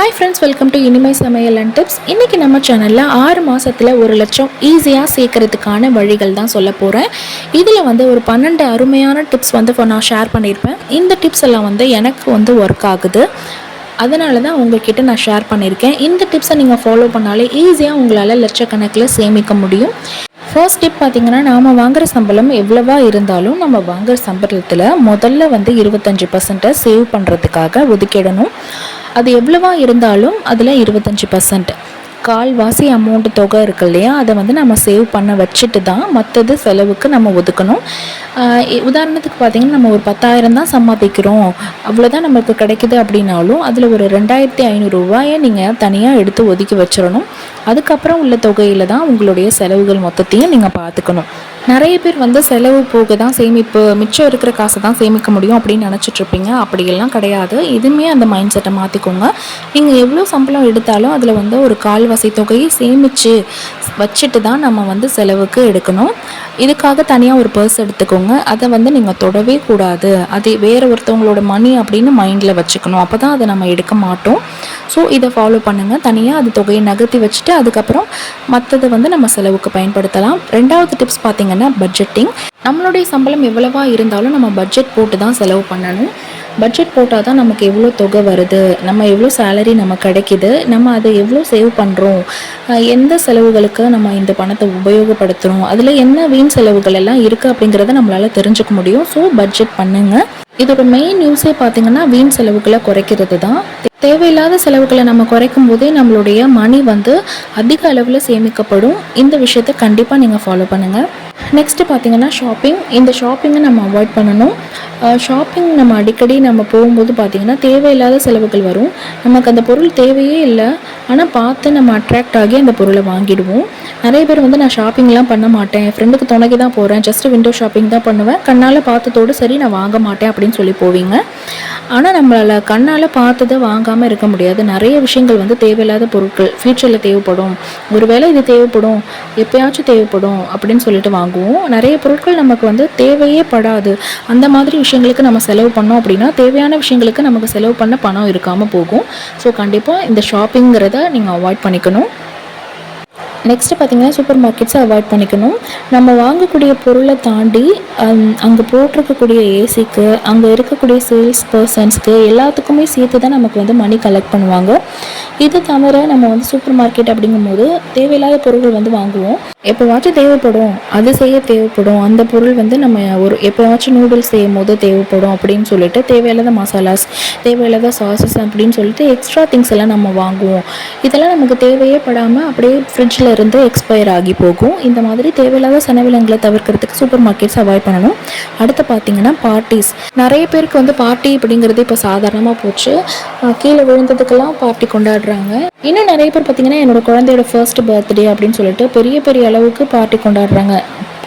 Hi friends welcome to இனிமை சமையல் and tips இன்றைக்கி நம்ம சேனலில் ஆறு மாதத்தில் ஒரு லட்சம் ஈஸியாக சேர்க்கறதுக்கான வழிகள் தான் சொல்ல போகிறேன் இதில் வந்து ஒரு பன்னெண்டு அருமையான டிப்ஸ் வந்து இப்போ நான் ஷேர் பண்ணியிருப்பேன் இந்த டிப்ஸ் எல்லாம் வந்து எனக்கு வந்து ஒர்க் ஆகுது. அதனால தான் உங்ககிட்ட நான் ஷேர் பண்ணியிருக்கேன் இந்த டிப்ஸை நீங்கள் ஃபாலோ பண்ணாலே ஈஸியாக உங்களால் லட்சக்கணக்கில் சேமிக்க முடியும். ஃபர்ஸ்ட் டிப் பார்த்தீங்கன்னா நாம் வாங்குற சம்பளம் எவ்வளவா இருந்தாலும் நம்ம வாங்குற சம்பளத்தில் முதல்ல வந்து இருபத்தஞ்சி பர்சன்ட்டை சேவ் பண்ணுறதுக்காக ஒதுக்கிடணும். அது எவ்வளவா இருந்தாலும் அதில் இருபத்தஞ்சி பர்சன்ட் கால்வாசி அமௌண்ட் தொகை இருக்கு இல்லையா? அதை வந்து நம்ம சேவ் பண்ண வச்சுட்டு தான் மற்றது செலவுக்கு நம்ம ஒதுக்கணும். உதாரணத்துக்கு பார்த்தீங்கன்னா நம்ம ஒரு பத்தாயிரம் தான் சம்பாதிக்கிறோம். அவ்வளோதான் நமக்கு கிடைக்குது அப்படின்னாலும் அதில் ஒரு ரெண்டாயிரத்தி ஐநூறுரூவாயை நீங்கள் தனியாக எடுத்து ஒதுக்கி வச்சிடணும். அதுக்கப்புறம் உள்ள தொகையில் தான் உங்களுடைய செலவுகள் மொத்தத்தையும் நீங்கள் பார்த்துக்கணும். நிறைய பேர் வந்து செலவு போக தான் சேமிப்பு மிச்சம் இருக்கிற காசை தான் சேமிக்க முடியும் அப்படின்னு நினச்சிட்ருப்பீங்க அப்படியெல்லாம் கிடையாது. இதுவுமே அந்த மைண்ட் செட்டை மாற்றிக்கோங்க நீங்கள் எவ்வளோ சம்பளம் எடுத்தாலும் அதில் வந்து ஒரு கால்வாசி தொகையை சேமித்து வச்சுட்டு தான் நம்ம வந்து செலவுக்கு எடுக்கணும். இதுக்காக தனியாக ஒரு பர்ஸ் எடுத்துக்கோங்க. அதை வந்து நீங்கள் தொடவே கூடாது. அது வேறு ஒருத்தவங்களோட மணி அப்படின்னு மைண்டில் வச்சுக்கணும். அப்போ தான் அதை நம்ம எடுக்க மாட்டோம். ஸோ இதை ஃபாலோ பண்ணுங்கள் தனியாக அது தொகையை நகர்த்தி வச்சுட்டு அதுக்கப்புறம் மற்றதை வந்து நம்ம செலவுக்கு பயன்படுத்தலாம். ரெண்டாவது டிப்ஸ் பார்த்திங்கன்னா பட்ஜெட்டிங் நம்மளுடைய சம்பளம் எவ்வளவா இருந்தாலும் நம்ம பட்ஜெட் போட்டு தான் செலவு பண்ணணும். பட்ஜெட் போட்டால் தான் நமக்கு எவ்வளோ தொகை வருது நம்ம எவ்வளோ சேலரி நமக்கு கிடைக்கிது நம்ம அதை எவ்வளோ சேவ் பண்ணுறோம் எந்த செலவுகளுக்கு நம்ம இந்த பணத்தை உபயோகப்படுத்துகிறோம் அதில் என்ன வீண் செலவுகள் எல்லாம் இருக்குது அப்படிங்கிறத நம்மளால் தெரிஞ்சுக்க முடியும். ஸோ பட்ஜெட் பண்ணுங்கள் இதோட மெயின் யூஸே பார்த்திங்கன்னா வீண் செலவுகளை குறைக்கிறது தான். தேவையில்லாத செலவுகளை நம்ம குறைக்கும் போதே நம்மளுடைய மணி வந்து அதிக அளவில் சேமிக்கப்படும். இந்த விஷயத்தை கண்டிப்பாக நீங்கள் ஃபாலோ பண்ணுங்கள் நெக்ஸ்ட்டு பார்த்திங்கன்னா ஷாப்பிங் இந்த ஷாப்பிங்கை நம்ம அவாய்ட் பண்ணணும். ஷாப்பிங் நம்ம அடிக்கடி நம்ம போகும்போது பார்த்திங்கன்னா தேவையில்லாத செலவுகள் வரும். நமக்கு அந்த பொருள் தேவையே இல்லை. ஆனால் பார்த்து நம்ம அட்ராக்ட் ஆகி அந்த பொருளை வாங்கிடுவோம். நிறைய பேர் வந்து நான் ஷாப்பிங்லாம் பண்ண மாட்டேன். என் ஃப்ரெண்டுக்கு துணைக்கு தான் போகிறேன் ஜஸ்ட் விண்டோ ஷாப்பிங் தான் பண்ணுவேன். கண்ணால் பார்த்ததோடு சரி நான் வாங்க மாட்டேன் அப்படின்னு சொல்லி போவீங்க. ஆனால் நம்மளால் கண்ணால் பார்த்ததை வாங்காமல் இருக்க முடியாது. நிறைய விஷயங்கள் வந்து தேவையில்லாத பொருட்கள் ஃப்யூச்சரில் தேவைப்படும். ஒருவேளை இது தேவைப்படும். எப்போயாச்சும் தேவைப்படும் அப்படின்னு சொல்லிட்டு வாங்குவோம். நிறைய பொருட்கள் நமக்கு வந்து தேவையே படாது. அந்த மாதிரி விஷயங்களுக்கு நம்ம செலவு பண்ணோம் அப்படின்னா தேவையான விஷயங்களுக்கு நமக்கு செலவு பண்ண பணம் இருக்காமல் போகும். ஸோ கண்டிப்பாக இந்த ஷாப்பிங்கிறத நீங்கள் அவாய்ட் பண்ணிக்கணும். நெக்ஸ்ட்டு பார்த்தீங்கன்னா சூப்பர் மார்க்கெட்ஸை அவாய்ட் பண்ணிக்கணும். நம்ம வாங்கக்கூடிய பொருளை தாண்டி அங்கே போட்டிருக்கக்கூடிய ஏசிக்கு அங்கே இருக்கக்கூடிய சேல்ஸ் பர்சன்ஸ்க்கு எல்லாத்துக்குமே சேர்த்து தான் நமக்கு வந்து மணி கலெக்ட் பண்ணுவாங்க. இது தவிர நம்ம வந்து சூப்பர் மார்க்கெட் அப்படிங்கும்போது தேவையில்லாத பொருட்கள் வந்து வாங்குவோம். எப்போவாச்சும் தேவைப்படும். அது செய்ய தேவைப்படும். அந்த பொருள் வந்து நம்ம ஒரு எப்போவாச்சும் நூடுல்ஸ் செய்யும் போது தேவைப்படும் அப்படின்னு சொல்லிட்டு தேவையில்லாத மசாலாஸ் தேவையில்லாத சாசஸ் அப்படின்னு சொல்லிட்டு எக்ஸ்ட்ரா திங்ஸ் எல்லாம் நம்ம வாங்குவோம். இதெல்லாம் நமக்கு தேவையே படாமல் அப்படியே ஃப்ரிட்ஜில் இருந்து எக்ஸ்பயர் ஆகி போகும். இந்த மாதிரி தேவையில்லாத செனவிலங்களை தவிர்க்கிறதுக்கு சூப்பர் மார்க்கெட்ஸ் அவாய்ட் பண்ணணும். அடுத்து பார்த்தீங்கன்னா பார்ட்டிஸ் நிறைய பேருக்கு வந்து பார்ட்டி அப்படிங்கிறது இப்போ சாதாரணமாக போச்சு. கீழே விழுந்ததுக்கெல்லாம் பார்ட்டி கொண்டாடுறாங்க. இன்னும் நிறைய பேர் பார்த்தீங்கன்னா என்னோட குழந்தையோட ஃபர்ஸ்ட் பர்த்டே அப்படின்னு சொல்லிட்டு பெரிய பெரிய அளவுக்கு பார்ட்டி கொண்டாடுறாங்க.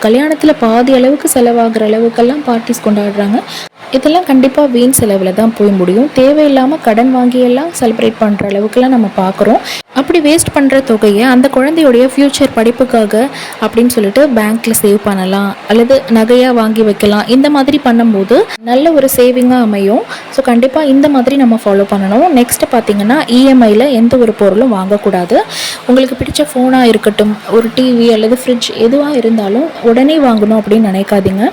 கல்யாணத்தில் பாதி அளவுக்கு செலவாகிற அளவுக்கெல்லாம் பார்ட்டிஸ் கொண்டாடுறாங்க. இதெல்லாம் கண்டிப்பாக வீண் செலவில் தான் போய் முடியும். தேவையில்லாமல் கடன் வாங்கியெல்லாம் செலிப்ரேட் பண்ணுற அளவுக்குலாம் நம்ம பார்க்குறோம். அப்படி வேஸ்ட் பண்ணுற தொகையை அந்த குழந்தையுடைய ஃப்யூச்சர் படிப்புக்காக அப்படின்னு சொல்லிட்டு பேங்க்கில் சேவ் பண்ணலாம். அல்லது நகையாக வாங்கி வைக்கலாம். இந்த மாதிரி பண்ணும்போது நல்ல ஒரு சேவிங்காக அமையும். ஸோ கண்டிப்பாக இந்த மாதிரி நம்ம ஃபாலோ பண்ணணும். நெக்ஸ்ட்டு பார்த்தீங்கன்னா இஎம்ஐயில் எந்த ஒரு பொருளும் வாங்கக்கூடாது. உங்களுக்கு பிடிச்ச ஃபோனாக இருக்கட்டும் ஒரு டிவி அல்லது ஃப்ரிட்ஜ் எதுவாக இருந்தாலும் உடனே வாங்கணும் அப்படின்னு நினைக்காதீங்க.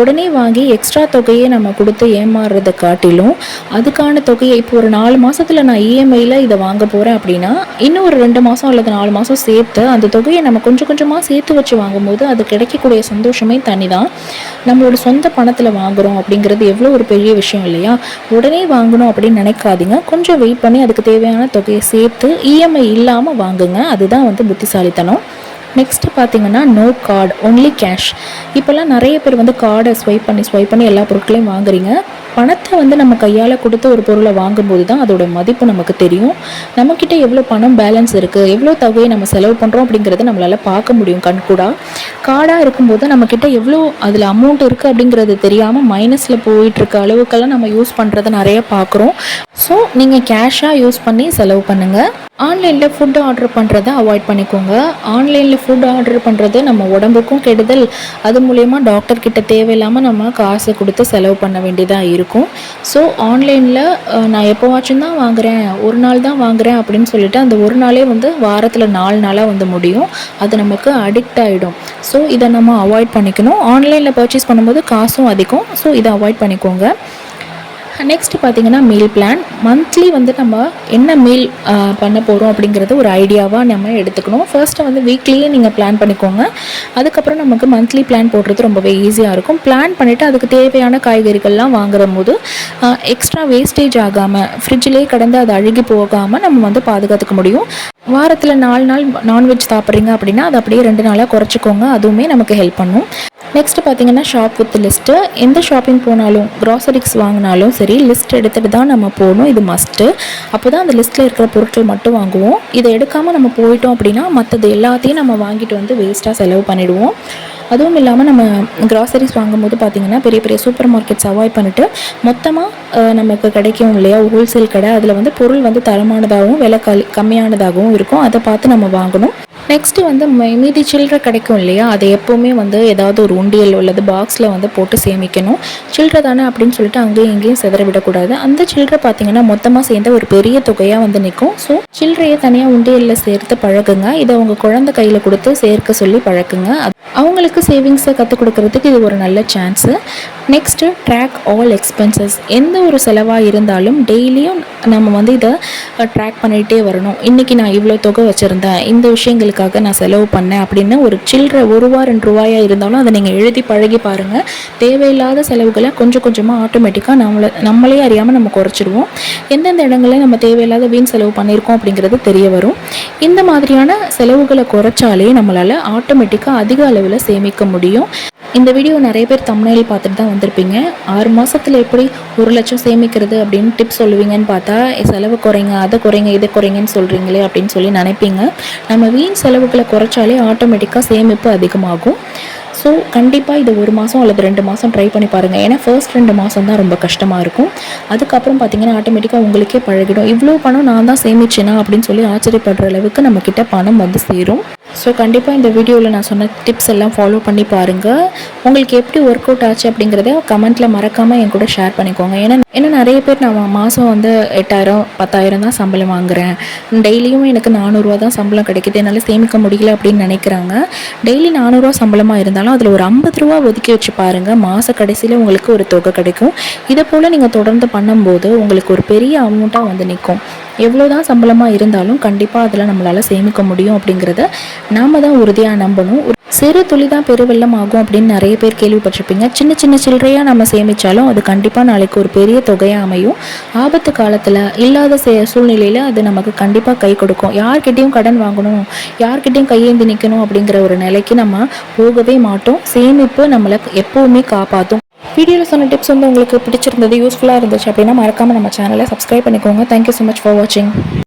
உடனே வாங்கி எக்ஸ்ட்ரா தொகையை நம்ம கொடுத்து ஏமாறுறதை காட்டிலும் அதுக்கான தொகையை இப்போ ஒரு நாலு மாதத்தில் நான் இஎம்ஐயில் இதை வாங்க போகிறேன் அப்படின்னா இன்னும் ஒரு ரெண்டு மாதம் அல்லது நாலு மாதம் சேர்த்து அந்த தொகையை நம்ம கொஞ்சம் கொஞ்சமாக சேர்த்து வச்சு வாங்கும்போது அது கிடைக்கக்கூடிய சந்தோஷமே தனி தான் நம்மளோட சொந்த பணத்தில் வாங்குறோம் அப்படிங்கிறது எவ்வளோ ஒரு பெரிய விஷயம் இல்லையா? உடனே வாங்கணும் அப்படின்னு நினைக்காதீங்க. கொஞ்சம் வெயிட் பண்ணி அதுக்கு தேவையான தொகையை சேர்த்து இஎம்ஐ இல்லாமல் வாங்குங்க. அதுதான் வந்து புத்திசாலித்தனம். நெக்ஸ்ட் பார்த்தீங்கன்னா நோ கார்டு ஒன்லி கேஷ் இப்போல்லாம் நிறைய பேர் வந்து கார்டை ஸ்வைப் பண்ணி ஸ்வைப் பண்ணி எல்லா பொருட்களையும் வாங்குறீங்க. பணத்தை வந்து நம்ம கையால் கொடுத்து ஒரு பொருளை வாங்கும்போது தான் அதோட மதிப்பு நமக்கு தெரியும். நம்மக்கிட்ட எவ்வளோ பணம் பேலன்ஸ் இருக்குது எவ்வளோ தொகையை நம்ம செலவு பண்ணுறோம் அப்படிங்கிறத நம்மளால் பார்க்க முடியும் கண்கூடாக கார்டாக இருக்கும்போது நம்மக்கிட்ட எவ்வளோ அதில் அமௌண்ட் இருக்குது அப்படிங்கிறது தெரியாமல் மைனஸில் போயிட்டுருக்க அளவுக்கெல்லாம் நம்ம யூஸ் பண்ணுறத நிறைய பார்க்குறோம். ஸோ நீங்கள் கேஷாக யூஸ் பண்ணி செலவு பண்ணுங்கள் ஆன்லைனில் ஃபுட் ஆர்டர் பண்ணுறதை அவாய்ட் பண்ணிக்கோங்க. ஆன்லைனில் ஃபுட் ஆர்டர் பண்ணுறது நம்ம உடம்புக்கும் கெடுதல். அது மூலயமா டாக்டர்கிட்ட தேவையில்லாமல் நம்ம காசு கொடுத்து செலவு பண்ண வேண்டியதாக இருக்கும். ஸோ ஆன்லைனில் நான் எப்போவாச்சும் தான் வாங்குகிறேன் ஒரு நாள் தான் வாங்குகிறேன் அப்படின்னு சொல்லிட்டு அந்த ஒரு நாளே வந்து வாரத்தில் நாலு நாளாக வந்து முடியும். அது நமக்கு அடிக்ட் ஆகிடும் ஸோ இதை நம்ம அவாய்ட் பண்ணிக்கணும். ஆன்லைனில் பர்ச்சேஸ் பண்ணும்போது காசும் அதிகம். ஸோ இதை அவாய்ட் பண்ணிக்கோங்க. நெக்ஸ்ட் பார்த்தீங்கன்னா மீல் பிளான் மந்த்லி வந்து நம்ம என்ன மீல் பண்ண போகிறோம் அப்படிங்கிறது ஒரு ஐடியாவாக நம்ம எடுத்துக்கணும். ஃபர்ஸ்ட்டு வந்து வீக்லியே நீங்கள் பிளான் பண்ணிக்கோங்க. அதுக்கப்புறம் நமக்கு மந்த்லி பிளான் போடுறது ரொம்பவே ஈஸியாக இருக்கும். பிளான் பண்ணிவிட்டு அதுக்கு தேவையான காய்கறிகள்லாம் வாங்குற போது எக்ஸ்ட்ரா வேஸ்டேஜ் ஆகாமல் ஃப்ரிட்ஜிலே கடந்து அது அழுகி போகாமல் நம்ம வந்து பாதுகாத்துக்க முடியும். வாரத்தில் நாலு நாள் நான்வெஜ் சாப்பிட்றீங்க அப்படின்னா அது அப்படியே ரெண்டு நாளாக குறைச்சிக்கோங்க. அதுவுமே நமக்கு ஹெல்ப் பண்ணும். நெக்ஸ்ட் பார்த்தீங்கன்னா ஷாப் வித் லிஸ்ட்டு எந்த ஷாப்பிங் போனாலும் க்ராசரிஸ் வாங்கினாலும் சரி லிஸ்ட் எடுத்துகிட்டு தான் நம்ம போகணும். இது மஸ்ட்டு அப்போ தான் அந்த லிஸ்ட்டில் இருக்கிற பொருட்கள் மட்டும் வாங்குவோம். இதை எடுக்காமல் நம்ம போயிட்டோம் அப்படின்னா மற்றது எல்லாத்தையும் நம்ம வாங்கிட்டு வந்து வேஸ்ட்டாக செலவு பண்ணிவிடுவோம் அதுவும் இல்லாமல் நம்ம கிராசரிஸ் வாங்கும்போது பார்த்திங்கன்னா பெரிய பெரிய சூப்பர் மார்க்கெட்ஸ் அவாய்ட் பண்ணிவிட்டு மொத்தமாக நமக்கு கிடைக்கும் இல்லையா ஹோல்சேல் கடை அதில் வந்து பொருள் வந்து தரமானதாகவும் விலை கம்மியானதாகவும் இருக்கும். அதை பார்த்து நம்ம வாங்கணும். நெக்ஸ்ட்டு வந்து மீதி சில்லறை கிடைக்கும் இல்லையா அதை எப்போவுமே வந்து ஏதாவது ஒரு உண்டியல் உள்ளது பாக்ஸில் வந்து போட்டு சேமிக்கணும். சில்லறை தானே அப்படின்னு சொல்லிட்டு அங்கேயும் இங்கேயும் செதற விடக்கூடாது. அந்த சில்லறை பார்த்தீங்கன்னா மொத்தமாக சேர்ந்த ஒரு பெரிய தொகையாக வந்து நிற்கும் ஸோ சில்லறையை தனியாக உண்டியலில் சேர்த்து பழகுங்க. இதை உங்கள் குழந்தை கையில் கொடுத்து சேர்க்க சொல்லி பழக்குங்க. அவங்களுக்கு சேவிங்ஸை கற்றுக் கொடுக்கறதுக்கு இது ஒரு நல்ல chance next track all expenses எந்த ஒரு செலவாக இருந்தாலும் டெய்லியும் நம்ம வந்து இதை ட்ராக் பண்ணிகிட்டே வரணும். இன்றைக்கி நான் இவ்வளோ தொகை வச்சுருந்தேன். இந்த விஷயங்களுக்காக நான் செலவு பண்ணேன் அப்படின்னு ஒரு சில்லற ஒரு ரூபா ரெண்டு ரூபாயாக இருந்தாலும் அதை நீங்கள் எழுதி பழகி பாருங்கள் தேவையில்லாத செலவுகளை கொஞ்சம் கொஞ்சமாக ஆட்டோமேட்டிக்காக நம்மளை நம்மளே அறியாமல் நம்ம குறைச்சிடுவோம். எந்தெந்த இடங்களில் நம்ம தேவையில்லாத வீண் செலவு பண்ணியிருக்கோம் அப்படிங்கிறது தெரிய வரும். இந்த மாதிரியான செலவுகளை குறைச்சாலே நம்மளால் ஆட்டோமேட்டிக்காக அதிக அளவில் சேமிக்க முடியும். இந்த வீடியோ நிறைய பேர் தமிழில் பார்த்துட்டு தான் வந்திருப்பீங்க. ஆறு மாதத்தில் எப்படி ஒரு லட்சம் சேமிக்கிறது அப்படின்னு டிப்ஸ் சொல்லுவீங்கன்னு பார்த்தா செலவு குறைங்க அதை குறைங்க இதை குறைங்கன்னு சொல்கிறீங்களே அப்படின்னு சொல்லி நினைப்பீங்க. நம்ம வீண் செலவுகளை குறைச்சாலே ஆட்டோமேட்டிக்காக சேமிப்பு அதிகமாகும். ஸோ கண்டிப்பாக இது ஒரு மாதம் அல்லது ரெண்டு மாதம் ட்ரை பண்ணி பாருங்கள் ஏன்னா ஃபர்ஸ்ட் ரெண்டு மாதம் தான் ரொம்ப கஷ்டமாக இருக்கும். அதுக்கப்புறம் பார்த்தீங்கன்னா ஆட்டோமேட்டிக்காக உங்களுக்கே பழகிடும். இவ்வளோ பணம் நான் தான் சேமிச்சேனா அப்படின்னு சொல்லி ஆச்சரியப்படுற அளவுக்கு நம்மக்கிட்ட பணம் வந்து சேரும். ஸோ கண்டிப்பாக இந்த வீடியோவில் நான் சொன்ன டிப்ஸ் எல்லாம் ஃபாலோ பண்ணி பாருங்கள் உங்களுக்கு எப்படி ஒர்க் அவுட் ஆச்சு அப்படிங்கிறத கமெண்ட்டில் மறக்காமல் என் கூட ஷேர் பண்ணிக்கோங்க. ஏன்னா ஏன்னா நிறைய பேர் நான் மாதம் வந்து எட்டாயிரம் பத்தாயிரம் தான் சம்பளம் வாங்குகிறேன் டெய்லியும் எனக்கு நானூறுரூவா தான் சம்பளம் கிடைக்கிது. என்னால் சேமிக்க முடியல அப்படின்னு நினைக்கிறாங்க. டெய்லி நானூறுரூவா சம்பளமாக இருந்தாலும் அதில் ஒரு ஐம்பது ரூபா ஒதுக்கி வச்சு பாருங்கள் மாத கடைசியில் உங்களுக்கு ஒரு தொகை கிடைக்கும். இதை போல் நீங்கள் தொடர்ந்து பண்ணும்போது உங்களுக்கு ஒரு பெரிய அமௌண்ட்டாக வந்து நிற்கும் எவ்வளோ தான் சம்பளமாக இருந்தாலும் கண்டிப்பாக அதில் நம்மளால் சேமிக்க முடியும் அப்படிங்கிறத நாம் தான் உறுதியாக நம்பணும். சிறு துளி தான் பெருவெள்ளம் ஆகும் அப்படின்னு நிறைய பேர் கேள்விப்பட்டிருப்பீங்க. சின்ன சின்ன சில்லறையாக நம்ம சேமித்தாலும் அது கண்டிப்பாக நாளைக்கு ஒரு பெரிய தொகையாக அமையும். ஆபத்து காலத்தில் இல்லாத சூழ்நிலையில் அது நமக்கு கண்டிப்பாக கை கொடுக்கும். யார்கிட்டையும் கடன் வாங்கணும் யார்கிட்டையும் கையேந்தி நிற்கணும் அப்படிங்கிற ஒரு நிலைக்கு நம்ம போகவே மாட்டோம். சேமிப்பு நம்மளை எப்போவுமே காப்பாற்றும் வீடியோவில் சொன்ன டிப்ஸ் வந்து உங்களுக்கு பிடிச்சிருந்தது யூஸ்ஃபுல்லாக இருந்துச்சு அப்படின்னா மறக்காமல் நம்ம சேனலை சப்ஸ்கிரைப் பண்ணிக்கோங்க. தேங்க்யூ ஸோ மச் ஃபார் வாட்சிங்